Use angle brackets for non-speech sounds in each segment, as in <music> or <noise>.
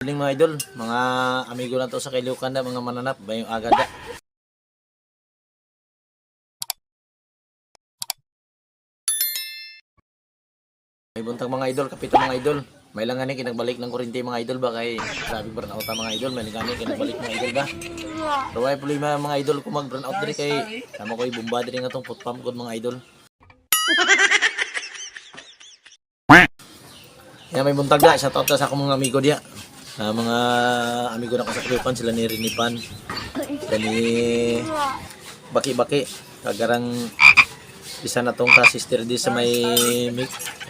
Morning mga idol, mga amigo na to sa Kailukan na mga mananap, bayong agada. May buntag mga idol, kapito mga idol. May lang gani kinagbalik ng kurinti mga idol ba kay sabi burnout ang mga idol, may lang gani kinagbalik mga idol ba. Pero ay problema mga idol kung mag burnout diri kay sama ko ibumba diri nga tong pump gud mga idol. <laughs> Yan may buntag da, shout out sa akong mga amigo diya. Sa mga amigo na ko sa Kaliukan, sila ni Rinipan, sila ni Baki-Baki, kagarang isa na tong ka sister di sa may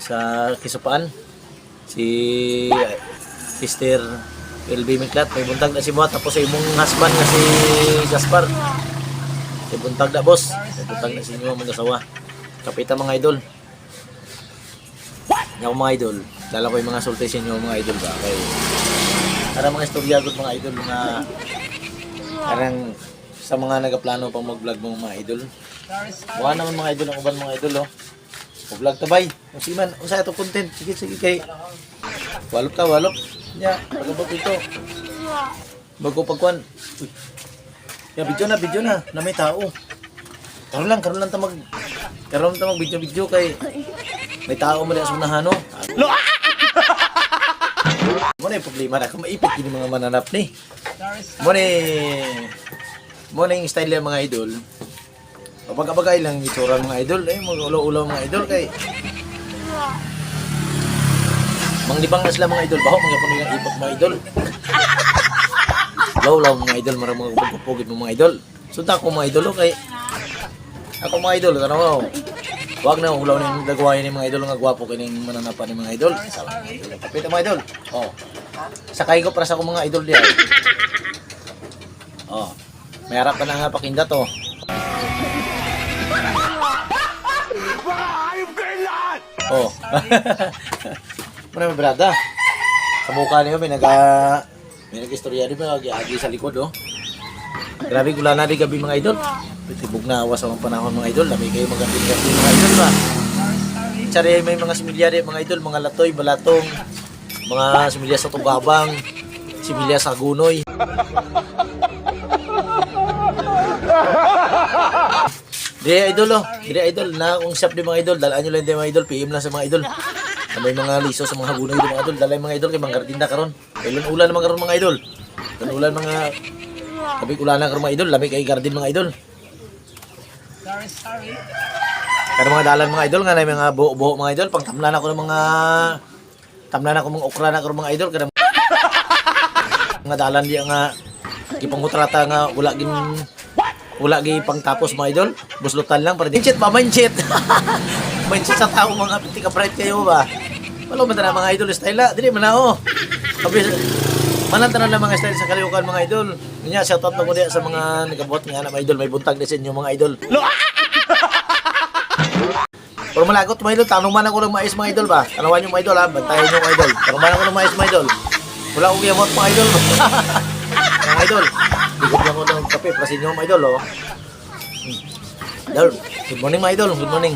sa Kisupaan. Si Sister LB Miklat, may buntag na si Buhat, tapos sa imong husband nga si Gaspar. May buntag na boss, may buntag na si inyo mga asawa. Kapita mga idol. Nga mga idol, dala ko yung mga sulti sa inyo mga idol ba? Kay, para mga istorya gud mga idol, mga parang sa mga nagaplano pang mag-vlog mga idol. Buha naman mga idol ang uban mga idol oh. Mag-vlog tabay. Kung siman, kung sa ito content, sige sige kay walop ta walop. Nya, pagabot ito. Bago pagkuan. Uy. Ya video na, video na, na may tao. Karon lang, karon lang ta mag karon ta mag video video kay may tao mo sa unahan no. Mo na yung problema na kung maipit yung mga mananap ni. Mo na mo na yung style ng mga idol. Kapag-kapagay lang yung itsura ng mga idol, eh, mga ulo-ulo mga idol kay Manglibang na sila mga idol, baho mga puno yung ipot mga idol. Law mga idol, marang mga pagpupugit mo mga idol. Sunta ko mga idol, okay. Ako mga idol, mo? Wag na ulaw ning dagwayan ni mga idol nga gwapo kining mananapan ni mga idol. Salah mga idol. Kapit mga idol. Oh. Sakay ko para sa akong mga idol diyan. Oh. May harap ka na nga pakinda to. Oh. Muna <laughs> brada. Sa mukha niyo may naga may nag-istorya din may agi sa likod oh. Grabe gula na di gabi mga idol. Tibog na awas ang panahon mga idol. Lami kayo magandang gabi mga idol ba. Tsari may mga similya mga idol, mga latoy, balatong, mga similya sa tugabang, similya sa gunoy. Dire idol oh, dire idol na kung shop di mga idol, dalaan nyo lang di mga idol, PM lang sa mga idol. May mga liso sa mga hagunoy di mga idol, dalay mga idol kay mga gardinda karon. Kailan ulan naman karon mga idol. Kailan ulan mga Sabi ulan na karon mga idol, lamig kay garden mga idol. Kada mga dalan mga idol nga na mga buo-buo mga idol, pang tamlan ako ng mga tamlan ako mga okra na karon mga idol kada <laughs> mga dalan di nga ipangutrata nga wala gin wala gi pang tapos mga idol. Buslutan lang para di mindset ba mindset? <laughs> Mindset sa tao mga piti ka bright kayo ba? Wala man na mga idol style la dili man na oh. Sabi manan tanan lang mga style sa kaliukan mga idol niya shout out na ko sa mga nagabuhat nga na idol may buntag din sa inyo mga idol Pero malagot mga idol, tanong man ako ng mais mga idol ba? Tanawan yung mga idol ha, bantayan yung mga idol. Tanong man ako ng mais mga idol. Wala akong giyamot mga idol. <laughs> mga idol, bigod lang ako ng kape para sa inyo mga idol oh. Hmm. Idol, good morning mga idol, good morning.